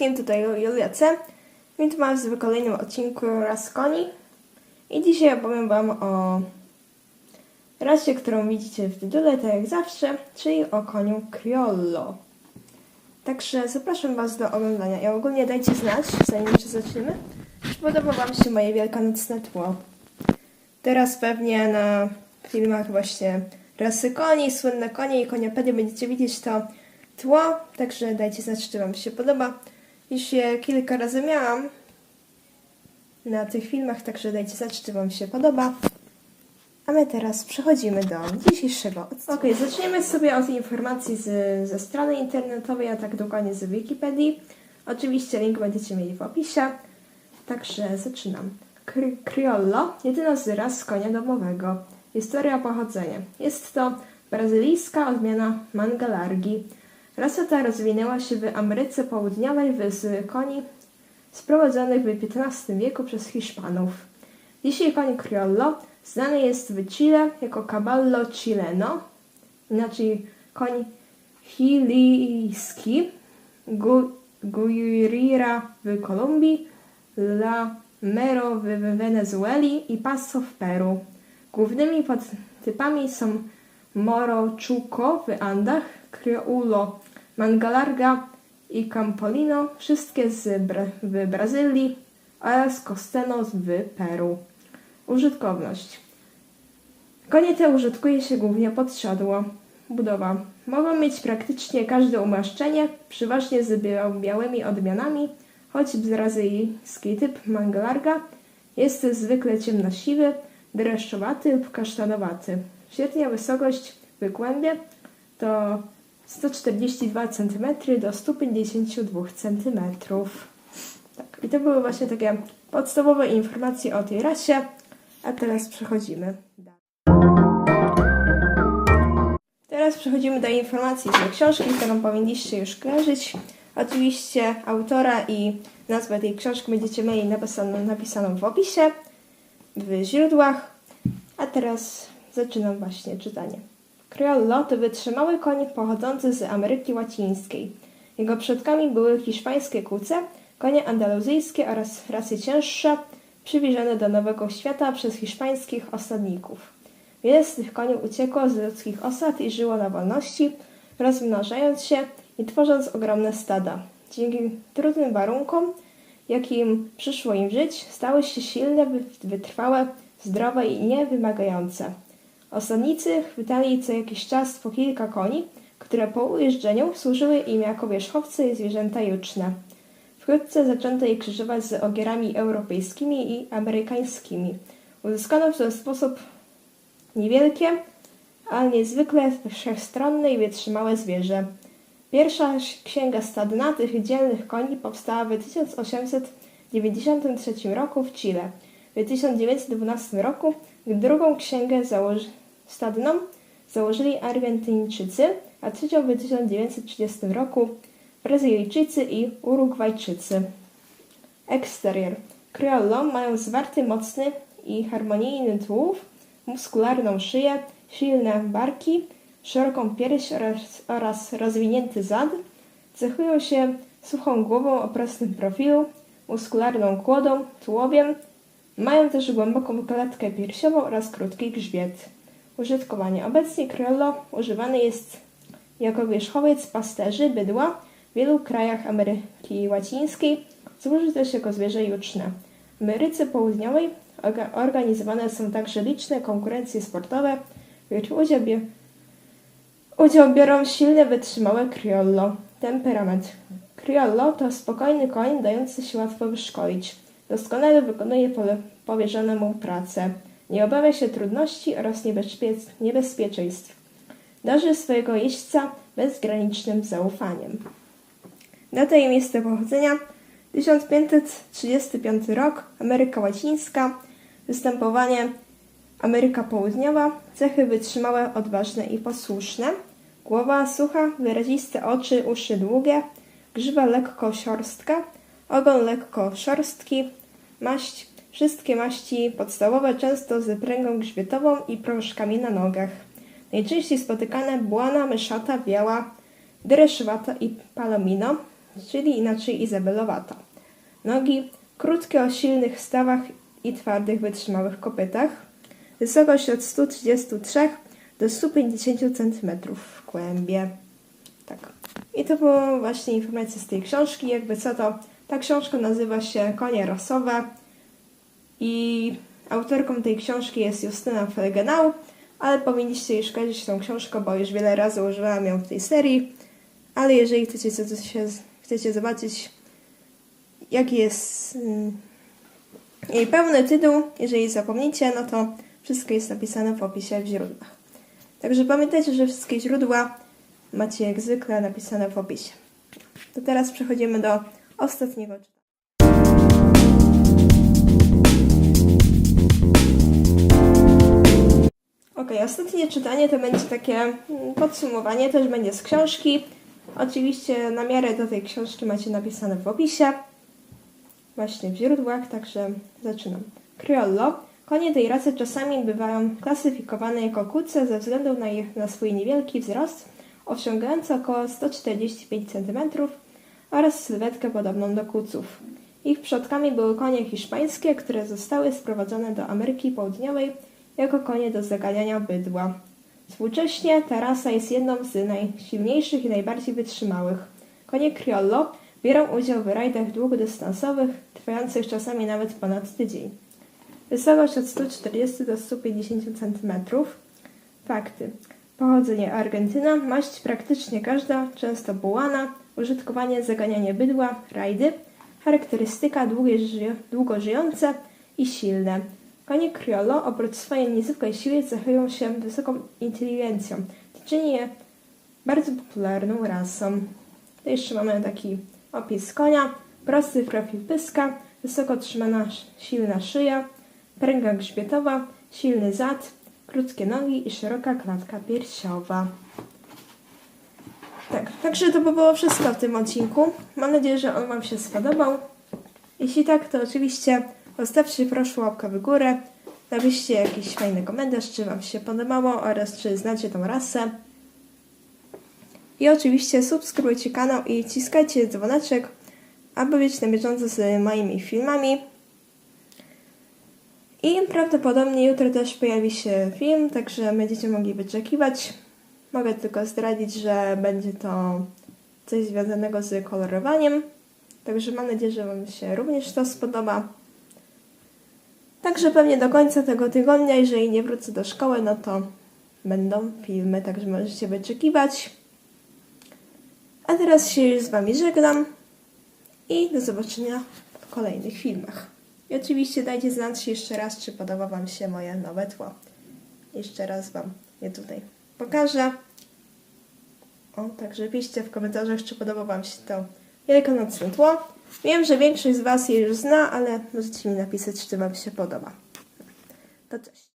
wszystkim, tutaj Julia C. Witam Was w kolejnym odcinku Raz Koni. I dzisiaj opowiem Wam o rasie, którą widzicie w tytule, tak jak zawsze, czyli o koniu Criollo. Także zapraszam Was do oglądania. I ogólnie dajcie znać, zanim jeszcze zaczniemy, czy podoba Wam się moje wielkanocne tło. Teraz pewnie na filmach właśnie rasy koni, słynne konie i koniopedy będziecie widzieć to tło, także dajcie znać, czy Wam się podoba. Już je kilka razy miałam na tych filmach, także dajcie znać, czy Wam się podoba. A my teraz przechodzimy do dzisiejszego odcinka. Ok, zaczniemy sobie od informacji z, ze strony internetowej, a tak dokładnie z Wikipedii. Oczywiście link będziecie mieli w opisie. Także zaczynam. Cri- Criollo, jedyna z ras konia domowego. Historia pochodzenia. Jest to brazylijska odmiana mangalargi. Rasa ta rozwinęła się w Ameryce Południowej z koni sprowadzonych w XV wieku przez Hiszpanów. Dzisiaj koń Criollo znany jest w Chile jako Caballo Chileno, inaczej koń chilijski, Gu- Guirira w Kolumbii, La Mero w Wenezueli i Paso w Peru. Głównymi podtypami są Moro Chuco w Andach, Crioulo Mangalarga i Campolino, wszystkie z Bra- w Brazylii oraz Costenos w Peru. Użytkowność. Konie te użytkuje się głównie pod siodło. Budowa. Mogą mieć praktycznie każde umaszczenie, przeważnie z bia- białymi odmianami, choć brazylijski typ mangalarga jest zwykle ciemnosiwy, dreszczowaty lub kasztanowaty. Średnia wysokość w kłębie to 142 cm do 152 cm. Tak, i to były właśnie takie podstawowe informacje o tej rasie, a teraz przechodzimy. Teraz przechodzimy do informacji z książki, którą powinniście już kojarzyć. Oczywiście autora i nazwę tej książki będziecie mieli napisaną, napisaną w opisie, w źródłach. A teraz zaczynam właśnie czytanie. Criollo to wytrzymały koń pochodzący z Ameryki Łacińskiej. Jego przodkami były hiszpańskie kuce, konie andaluzyjskie oraz rasy cięższe, przywiezione do Nowego Świata przez hiszpańskich osadników. Wiele z tych koni uciekło z ludzkich osad i żyło na wolności, rozmnażając się i tworząc ogromne stada. Dzięki trudnym warunkom, jakim przyszło im żyć, stały się silne, wy- wytrwałe, zdrowe i niewymagające. Osadnicy chwytali co jakiś czas po kilka koni, które po ujeżdżeniu służyły im jako wierzchowce i zwierzęta juczne. Wkrótce zaczęto je krzyżować z ogierami europejskimi i amerykańskimi. Uzyskano w ten sposób niewielkie, ale niezwykle wszechstronne i wytrzymałe zwierzę. Pierwsza księga stadna tych dzielnych koni powstała w 1893 roku w Chile. W 1912 roku drugą księgę założy, stadną założyli Argentyńczycy, a trzecią w 1930 roku Brazylijczycy i Urugwajczycy. Eksterior. Criollo mają zwarty, mocny i harmonijny tułów, muskularną szyję, silne barki, szeroką pierś oraz, oraz rozwinięty zad. Cechują się suchą głową o prostym profilu, muskularną kłodą, tułowiem. Mają też głęboką klatkę piersiową oraz krótki grzbiet. Użytkowanie. Obecnie Criollo używany jest jako wierzchowiec pasterzy bydła w wielu krajach Ameryki Łacińskiej. Służy też jako zwierzę juczne. W Ameryce Południowej orga- organizowane są także liczne konkurencje sportowe, w których udział, bie- udział biorą silne, wytrzymałe Criollo. Temperament. Criollo to spokojny koń, dający się łatwo wyszkolić. Doskonale wykonuje powierzone mu pracę. Nie obawia się trudności oraz niebezpie- niebezpieczeństw. Darzy swojego jeźdźca bezgranicznym zaufaniem. Data i miejsce pochodzenia 1535 rok, Ameryka Łacińska, występowanie Ameryka Południowa, cechy wytrzymałe, odważne i posłuszne, głowa sucha, wyraziste oczy, uszy długie, grzywa lekko siorstka, ogon lekko szorstki, maść, wszystkie maści podstawowe często z pręgą grzbietową i proszkami na nogach. Najczęściej spotykane błana, myszata, biała, dreszowata i palomino, czyli inaczej izabelowata. Nogi krótkie o silnych stawach i twardych, wytrzymałych kopytach. Wysokość od 133 do 150 cm w kłębie. Tak. I to były właśnie informacje z tej książki. Jakby co to, ta książka nazywa się Konie rasowe i autorką tej książki jest Justyna Felgenau, ale powinniście już kojarzyć tą książkę, bo już wiele razy używałam ją w tej serii. Ale jeżeli chcecie, się, chcecie zobaczyć, jaki jest mm, jej pełny tytuł, jeżeli zapomnicie, no to wszystko jest napisane w opisie w źródłach. Także pamiętajcie, że wszystkie źródła macie jak zwykle napisane w opisie. To teraz przechodzimy do ostatniego czytania. Ok, ostatnie czytanie to będzie takie mm, podsumowanie, też będzie z książki. Oczywiście na miarę do tej książki macie napisane w opisie, właśnie w źródłach, także zaczynam. Criollo. Konie tej rasy czasami bywają klasyfikowane jako kuce ze względu na, ich, na swój niewielki wzrost, osiągający około 145 cm oraz sylwetkę podobną do kuców. Ich przodkami były konie hiszpańskie, które zostały sprowadzone do Ameryki Południowej jako konie do zaganiania bydła. Współcześnie ta rasa jest jedną z najsilniejszych i najbardziej wytrzymałych. Konie Criollo biorą udział w rajdach długodystansowych, trwających czasami nawet ponad tydzień. Wysokość od 140 do 150 cm. Fakty. Pochodzenie Argentyna, maść praktycznie każda, często bułana, użytkowanie zaganianie bydła, rajdy, charakterystyka długie, ży- długo żyjące i silne. Konie Criollo oprócz swojej niezwykłej siły cechują się wysoką inteligencją, co czyni je bardzo popularną rasą. To jeszcze mamy taki opis konia, prosty profil pyska, wysoko trzymana silna szyja, pręga grzbietowa, silny zad, krótkie nogi i szeroka klatka piersiowa. Tak, także to by było wszystko w tym odcinku. Mam nadzieję, że on Wam się spodobał. Jeśli tak, to oczywiście zostawcie proszę łapkę w górę, napiszcie jakiś fajny komentarz, czy Wam się podobało oraz czy znacie tą rasę. I oczywiście subskrybujcie kanał i ciskajcie dzwoneczek, aby być na bieżąco z moimi filmami. I prawdopodobnie jutro też pojawi się film, także będziecie mogli wyczekiwać. Mogę tylko zdradzić, że będzie to coś związanego z kolorowaniem. Także mam nadzieję, że Wam się również to spodoba. Także pewnie do końca tego tygodnia, jeżeli nie wrócę do szkoły, no to będą filmy, także możecie wyczekiwać. A teraz się już z Wami żegnam i do zobaczenia w kolejnych filmach. I oczywiście dajcie znać jeszcze raz, czy podoba Wam się moje nowe tło. Jeszcze raz Wam je tutaj pokażę. O, także piszcie w komentarzach, czy podoba Wam się to wielkanocne tło. Wiem, że większość z Was je już zna, ale możecie mi napisać, czy Wam się podoba. To cześć.